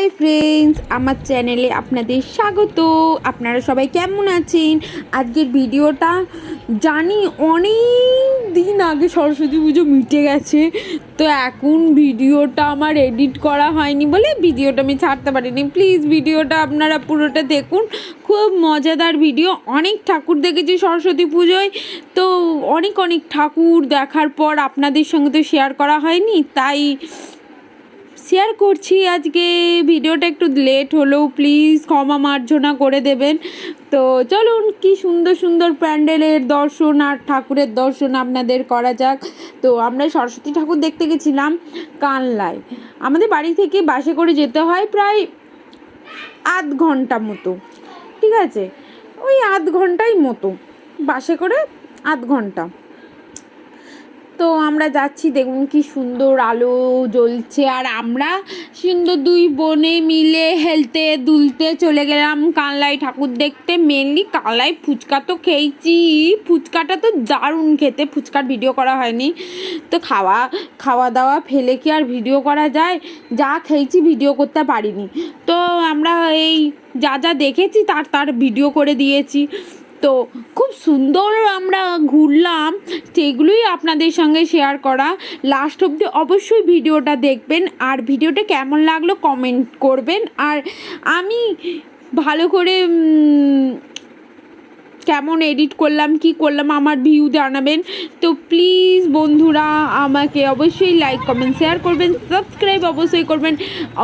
Hi friends আমার চ্যানেলে আপনাদের স্বাগত। আপনারা সবাই কেমন আছেন? আজকের ভিডিওটা জানি অনেক দিন আগে সরস্বতী পুজো মিটে গেছে, তো এখন ভিডিওটা আমার এডিট করা হয়নি বলে ভিডিওটা আমি ছাড়তে পারিনি। প্লিজ ভিডিওটা আপনারা পুরোটা দেখুন। খুব মজাদার ভিডিও। অনেক ঠাকুর দেখেছি সরস্বতী পুজোয়। তো অনেক অনেক ঠাকুর দেখার পর আপনাদের সঙ্গে তো শেয়ার করা হয়নি, তাই শেয়ার করছি। আজকে ভিডিওটা একটু লেট হলেও প্লিজ ক্ষমা মার্জনা করে দেবেন। তো চলুন, কি সুন্দর সুন্দর প্যান্ডেলের দর্শন আর ঠাকুরের দর্শন আপনাদের করা যাক। তো আমরা সরস্বতী ঠাকুর দেখতে গেছিলাম কানলায়। আমাদের বাড়ি থেকে বাসে করে যেতে হয় প্রায় আধ ঘণ্টা মতো। ঠিক আছে? ওই আধ ঘন্টাই মতো। বাসে করে আধ ঘণ্টা। তো আমরা যাচ্ছি, দেখুন কি সুন্দর আলো জ্বলছে। আর আমরা সুন্দর দুই বোনে মিলে হেলতে দুলতে চলে গেলাম কানলাই ঠাকুর দেখতে। মেনলি কানলাই ফুচকা তো খেয়েছি। ফুচকাটা তো দারুণ খেতে, ফুচকার ভিডিও করা হয়নি। তো খাওয়া খাওয়া দাওয়া ফেলে কি আর ভিডিও করা যায়? যা খেয়েছি ভিডিও করতে পারিনি। তো আমরা এই যা যা দেখেছি তার তার ভিডিও করে দিয়েছি। তো খুব সুন্দর আমরা ঘুরলাম। সেগুলোই আপনাদের সঙ্গে শেয়ার করা। লাস্ট অবধি অবশ্যই ভিডিওটা দেখবেন। আর ভিডিওটা কেমন লাগল কমেন্ট করবেন। আর আমি ভালো করে কেমন এডিট করলাম, কি করলাম, আমার ভিউ জানাবেন। তো প্লিজ বন্ধুরা, আমাকে অবশ্যই লাইক কমেন্ট শেয়ার করবেন সাবস্ক্রাইব অবশ্যই করবেন।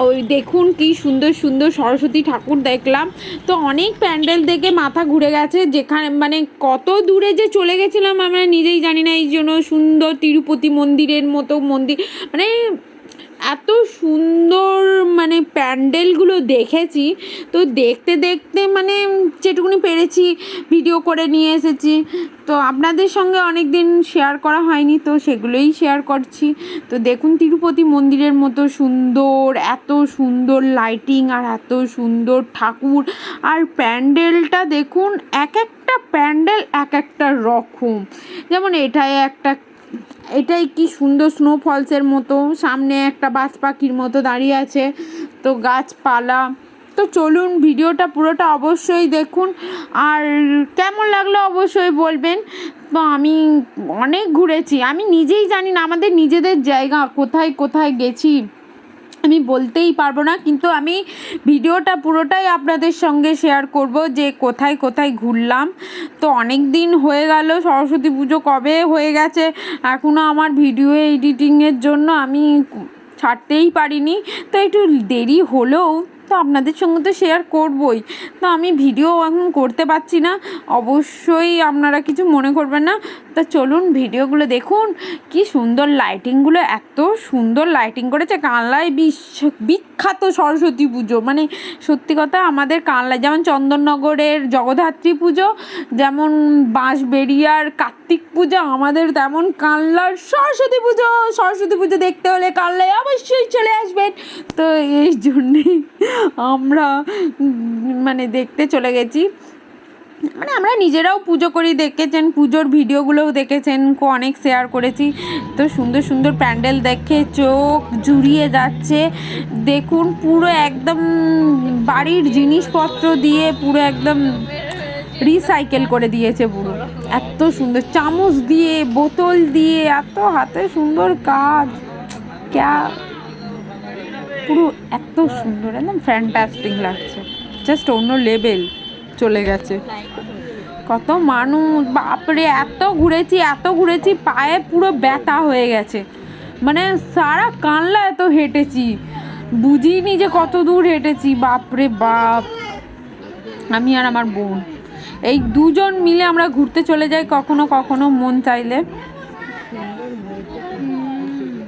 ওই দেখুন কি সুন্দর সুন্দর সরস্বতী ঠাকুর দেখলাম। তো অনেক প্যান্ডেল দেখে মাথা ঘুরে গেছে, যেখানে মানে কত দূরে যে চলে গেছিলাম আমরা নিজেই জানি না, এই জন্য সুন্দর তিরুপতি মন্দিরের মতো মন্দির মানে এত সুন্দর মানে প্যান্ডেলগুলো দেখেছি। তো দেখতে দেখতে মানে যেটুকুনি পেরেছি ভিডিও করে নিয়ে এসেছি। তো আপনাদের সঙ্গে অনেক দিন শেয়ার করা হয়নি, তো সেগুলোই শেয়ার করছি। তো দেখুন তিরুপতি মন্দিরের মতো সুন্দর, এত সুন্দর লাইটিং আর এত সুন্দর ঠাকুর। আর প্যান্ডেলটা দেখুন, এক একটা প্যান্ডেল এক একটা রকম। যেমন এটাই একটা এটাই কি সুন্দর স্নো ফলসের মতো। সামনে একটা বাজ পাখির মতো দাঁড়িয়ে আছে। তো গাছপালা। তো চলুন ভিডিওটা পুরোটা অবশ্যই দেখুন। আর কেমন লাগল অবশ্যই বলবেন। তো আমি অনেক ঘুরেছি। আমি নিজেই জানি না, আমাদের নিজেদের জায়গা, কোথায় কোথায় গেছি। আমি বলতেই পারব না, কিন্তু আমি ভিডিওটা পুরোটাই আপনাদের সঙ্গে শেয়ার করব যে কোথায় কোথায় ঘুরলাম। তো অনেক দিন হয়ে গেল, সরস্বতী পুজো কবে হয়ে গেছে এখনও আমার ভিডিও এডিটিংয়ের জন্য আমি ছাড়তেই পারিনি। তো একটু দেরি হলেও তো আপনাদের সঙ্গে তো শেয়ার করবই। তো আমি ভিডিও এখন করতে পারছি না। অবশ্যই আপনারা কিছু মনে করবেন না। তা চলুন ভিডিওগুলো দেখুন। কি সুন্দর লাইটিংগুলো এত সুন্দর লাইটিং করেছে। কানলায় বিশ্ব বিখ্যাত সরস্বতী পুজো। মানে সত্যি কথা, আমাদের কানলায় যেমন চন্দননগরের জগদ্ধাত্রী পুজো, যেমন বাঁশবেড়িয়ার কার্তিক পুজো, আমাদের তেমন কানলার সরস্বতী পুজো। সরস্বতী পুজো দেখতে হলে কানলায় অবশ্যই চলে আসবেন। তো এই জন্যেই আমরা মানে দেখতে চলে গেছি। মানে আমরা নিজেরাও পুজো করি, দেখেছেন, পুজোর ভিডিওগুলোও দেখেছেন, অনেক শেয়ার করেছি। তো সুন্দর সুন্দর প্যান্ডেল দেখে চোখ জুড়িয়ে যাচ্ছে। দেখুন, পুরো একদম বাড়ির জিনিসপত্র দিয়ে পুরো একদম রিসাইকেল করে দিয়েছে পুরো এত সুন্দর, চামচ দিয়ে, বোতল দিয়ে, এত হাতে সুন্দর কাজ। ক্যা পুরো এত সুন্দর, একদম ফ্যান্টাস্টিক লাগছে। জাস্ট অন্য লেভেল চলে গেছে। কত মানুষ, বাপরে, এত ঘুরেছি এত ঘুরেছি, পায়ে পুরো ব্যথা হয়ে গেছে। মানে সারা কানলা এত হেঁটেছি। বুঝিনি যে কত দূর হেঁটেছি, বাপরে বাপ। আমি আর আমার বোন। এই দুজন মিলে আমরা ঘুরতে চলে যাই, কখনো কখনো মন চাইলে।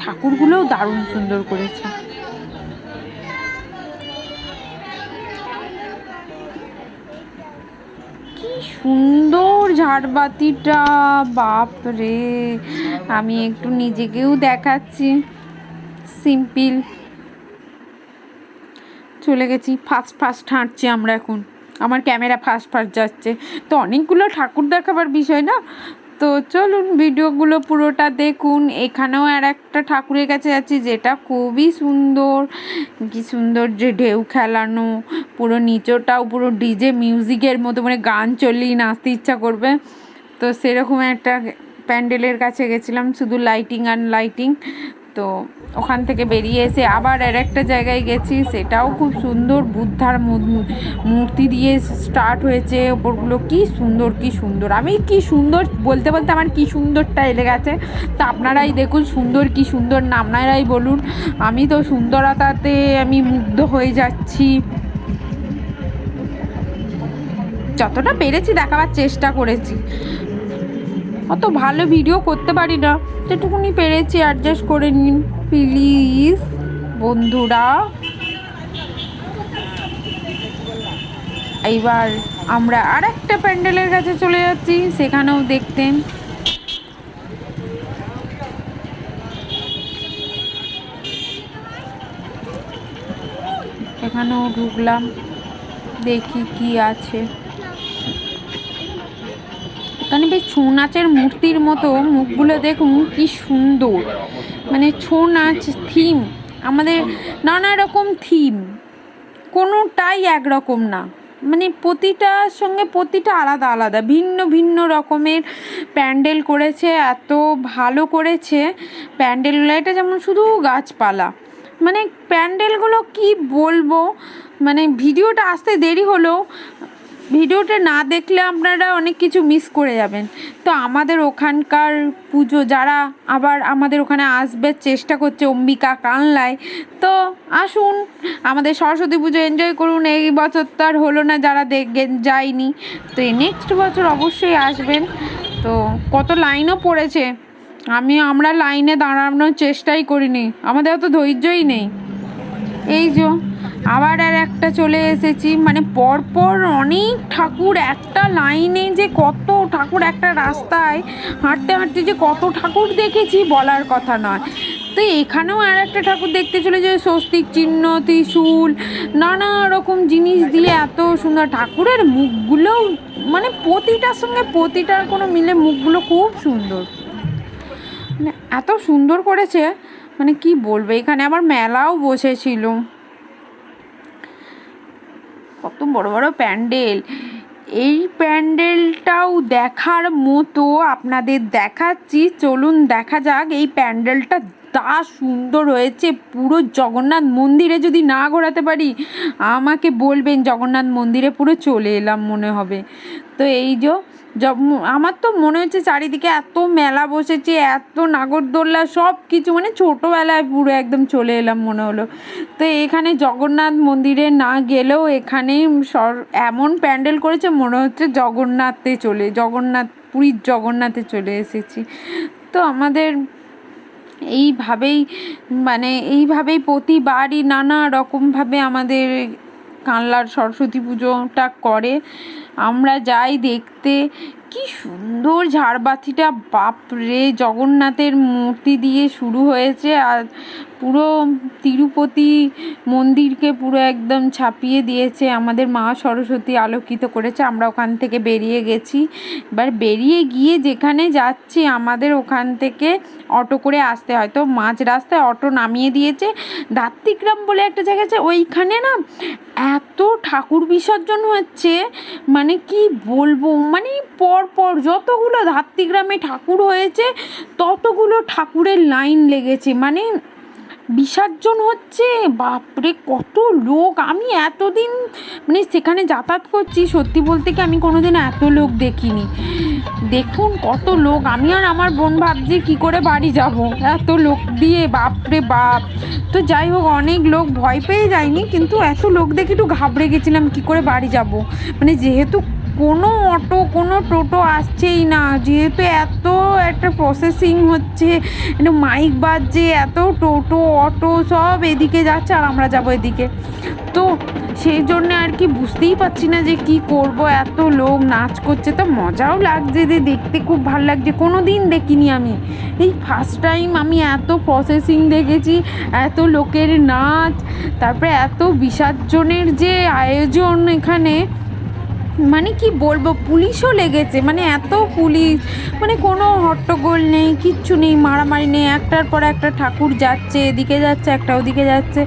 ঠাকুরগুলোও দারুণ সুন্দর করেছে। সুন্দর ঝাড়বাতিটা বাপ রে আমি একটু নিজেকেও দেখাচ্ছি। সিম্পল। চলে গেছি ফার্স্ট ফার্স্ট হাঁটছি আমরা এখন। আমার ক্যামেরা ফার্স্ট ফার্স্ট যাচ্ছে। তো অনেকগুলো ঠাকুর দেখাবার বিষয় না? তো চলুন ভিডিওগুলো পুরোটা দেখুন। এখানেও আর একটা ঠাকুরের কাছে যাচ্ছি, যেটা খুবই সুন্দর। কি সুন্দর যে ঢেউ খেলানো, পুরো নিচটাও পুরো ডিজে মিউজিকের মতো মানে গান চললেই নাচতে ইচ্ছা করবে। তো সেরকম একটা প্যান্ডেলের কাছে গেছিলাম, শুধু লাইটিং আর লাইটিং তো ওখান থেকে বেরিয়ে এসে আবার আর একটা জায়গায় গেছি, সেটাও খুব সুন্দর বুদ্ধার মূর্তি দিয়ে স্টার্ট হয়েছে ওপরগুলো কি সুন্দর কি সুন্দর। আমি কি সুন্দর বলতে বলতে আমার কি সুন্দরটা এলে গেছে, তা আপনারাই দেখুন সুন্দর কি সুন্দর না, আপনারাই বলুন। আমি তো সুন্দরতাতে আমি মুগ্ধ হয়ে যাচ্ছি। যতটা পেরেছি দেখাবার চেষ্টা করেছি। অত ভালো ভিডিও করতে পারি না। যেটুকুনি পেরেছি অ্যাডজাস্ট করে নিন প্লিজ বন্ধুরা। এইবার আমরা আর একটা প্যান্ডেলের কাছে চলে যাচ্ছি, সেখানেও দেখতেন। এখানেও ঢুকলাম, দেখি কি আছে। এখানে বেশ ছৌ নাচের মূর্তির মতো মুখগুলো দেখুন, কি সুন্দর। মানে ছৌ নাচ থিম আমাদের নানা রকম থিম কোনোটাই একরকম না। মানে প্রতিটার সঙ্গে প্রতিটা আলাদা আলাদা, ভিন্ন ভিন্ন রকমের প্যান্ডেল করেছে, এত ভালো করেছে প্যান্ডেলগুলো। এটা যেমন শুধু গাছপালা। মানে প্যান্ডেলগুলো কি বলব? মানে ভিডিওটা আসতে দেরি হলেও ভিডিওটা না দেখলে আপনারা অনেক কিছু মিস করে যাবেন। তো আমাদের ওখানকার পুজো, যারা আবার আমাদের ওখানে আসবে, চেষ্টা করছে অম্বিকা কানলায়, তো আসুন, আমাদের সরস্বতী পুজো এনজয় করুন। এই বছর তো আর হলো না যারা দেখবেন যায়নি। তো এই নেক্সট বছর অবশ্যই আসবেন। তো কত লাইনও পড়েছে। আমি, আমরা লাইনে দাঁড়ানোর চেষ্টাই করিনি। আমাদের অত ধৈর্যই নেই। এই যে আবার আর একটা চলে এসেছি। মানে পরপর অনেক ঠাকুর, একটা লাইনে যে কত ঠাকুর, একটা রাস্তায় হাঁটতে হাঁটতে যে কত ঠাকুর দেখেছি বলার কথা নয়। তো এখানেও আর একটা ঠাকুর দেখতে চলে যে স্বস্তিক চিহ্ন, ত্রিশূল, নানা রকম জিনিস দিয়ে এত সুন্দর। ঠাকুরের মুখগুলো মানে প্রতিটার সঙ্গে প্রতিটার কোনো মিলে মুখগুলো খুব সুন্দর। মানে এত সুন্দর করেছে মানে কি বলব, এখানে আবার মেলাও বসেছিল। কত বড় বড় প্যান্ডেল। এই প্যান্ডেলটাও দেখার মতো আপনাদের দেখাচ্ছি। চলুন দেখা যাক, এই প্যান্ডেলটা তা সুন্দর হয়েছে। পুরো জগন্নাথ মন্দিরে যদি না ঘোরাতে পারি, আমাকে বলবেন জগন্নাথ মন্দিরে পুরো চলে এলাম মনে হবে। তো এই যে আমার তো মনে হচ্ছে চারিদিকে এত মেলা বসেছে, এত নাগরদোল্লা সব কিছু মানে ছোটোবেলায় পুরো একদম চলে এলাম মনে হলো। তো এখানে জগন্নাথ মন্দিরে না গেলেও এখানে এমন প্যান্ডেল করেছে মনে হচ্ছে জগন্নাথে চলে, জগন্নাথ, পুরীর জগন্নাথে চলে এসেছি। তো আমাদের এইভাবেই মানে এইভাবেই প্রতিবারই নানা রকমভাবে আমাদের কানলার সরস্বতী পুজোটা করে। আমরা যাই দেখতে। কি সুন্দর ঝাড়বাতিটা বাপরে! জগন্নাথের মূর্তি দিয়ে শুরু হয়েছে আর পুরো তিরুপতি মন্দিরকে পুরো একদম ছাপিয়ে দিয়েছে। আমাদের মা সরস্বতী আলোকিত করেছে। আমরা ওখান থেকে বেরিয়ে গেছি। এবার বেরিয়ে গিয়ে যেখানে যাচ্ছি, আমাদের ওখান থেকে অটো করে আসতে হয়। তো মাঝ রাস্তায় অটো নামিয়ে দিয়েছে। দাত্তিগ্রাম বলে একটা জায়গা আছে, ওইখানে না এত ঠাকুর বিসর্জন হচ্ছে। মানে কি বলব? মানে পর পর যতগুলো ধাত্রিগ্রামে ঠাকুর হয়েছে, ততগুলো ঠাকুরের লাইন লেগেছে। মানে বিসর্জন হচ্ছে? বাপরে, কত লোক! আমি এতদিন মানে সেখানে যাতায়াত করছি, সত্যি বলতে কি আমি কোনোদিন এত লোক দেখিনি। দেখুন কত লোক! আমি আর আমার বোন ভাবছি কি করে বাড়ি যাব? এত লোক দিয়ে, বাপরে বাপ! তো যাই হোক, অনেক লোক ভয় পেয়ে যায়নি, কিন্তু এত লোক দেখে একটু ঘাবড়ে গেছিলাম, কি করে বাড়ি যাব? মানে যেহেতু কোনো অটো, কোনো টোটো আসছেই না। যেহেতু এত একটা প্রসেসিং হচ্ছে মাইক বাজছে, এত টোটো, অটো সব এদিকে যাচ্ছে আর আমরা যাব এদিকে। তো সেই জন্য আর কি বুঝতেই পারছি না যে কি করব, এত লোক নাচ করছে, তো মজাও লাগছে যে দেখতে খুব ভালো লাগছে। কোনো দিন দেখিনি আমি। এই ফার্স্ট টাইম আমি এত প্রসেসিং দেখেছি, এত লোকের নাচ, তারপরে এত বিসর্জনের যে আয়োজন এখানে মানে কি বলব, পুলিশও লেগেছে। মানে এত পুলিশ মানে কোনো হট্টগোল নেই, কিচ্ছু নেই, মারামারি নেই। একটার পর একটা ঠাকুর যাচ্ছে, এদিকে যাচ্ছে, একটা ওদিকে যাচ্ছে।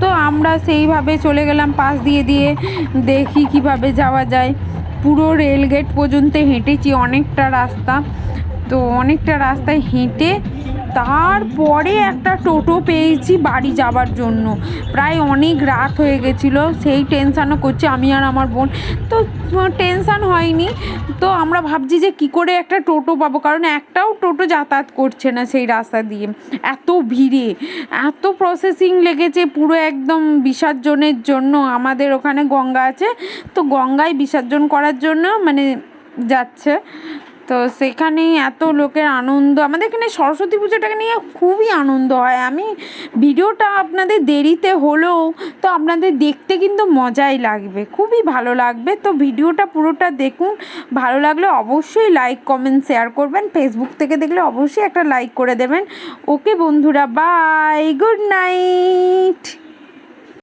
তো আমরা সেইভাবে চলে গেলাম পাশ দিয়ে দিয়ে, দেখি কীভাবে যাওয়া যায়। পুরো রেলগেট পর্যন্ত হেঁটেছি, অনেকটা রাস্তা। তো অনেকটা রাস্তায় হেঁটে তারপরে একটা টোটো পেয়েছি বাড়ি যাবার জন্য। প্রায় অনেক রাত হয়ে গেছিল, সেই টেনশানও করছে আমি আর আমার বোন। তো টেনশান হয়নি। তো আমরা ভাবছি যে কি করে একটা টোটো পাবো, কারণ একটাও টোটো যাতায়াত করছে না সেই রাস্তা দিয়ে। এত ভিড়ে, এত প্রসেসিং লেগেছে পুরো একদম বিসর্জনের জন্য। আমাদের ওখানে গঙ্গা আছে, তো গঙ্গায় বিসর্জন করার জন্য মানে যাচ্ছে। তো সেখানে এত লোকের আনন্দ। আমাদের এখানে সরস্বতী পুজোটাকে নিয়ে খুবই আনন্দ হয়। আমি ভিডিওটা আপনাদের দেরিতে হলেও তো আপনাদের দেখতে কিন্তু মজাই লাগবে, খুবই ভালো লাগবে। তো ভিডিওটা পুরোটা দেখুন, ভালো লাগলে অবশ্যই লাইক কমেন্ট শেয়ার করবেন। ফেসবুক থেকে দেখলে অবশ্যই একটা লাইক করে দেবেন। ওকে বন্ধুরা বাই গুড নাইট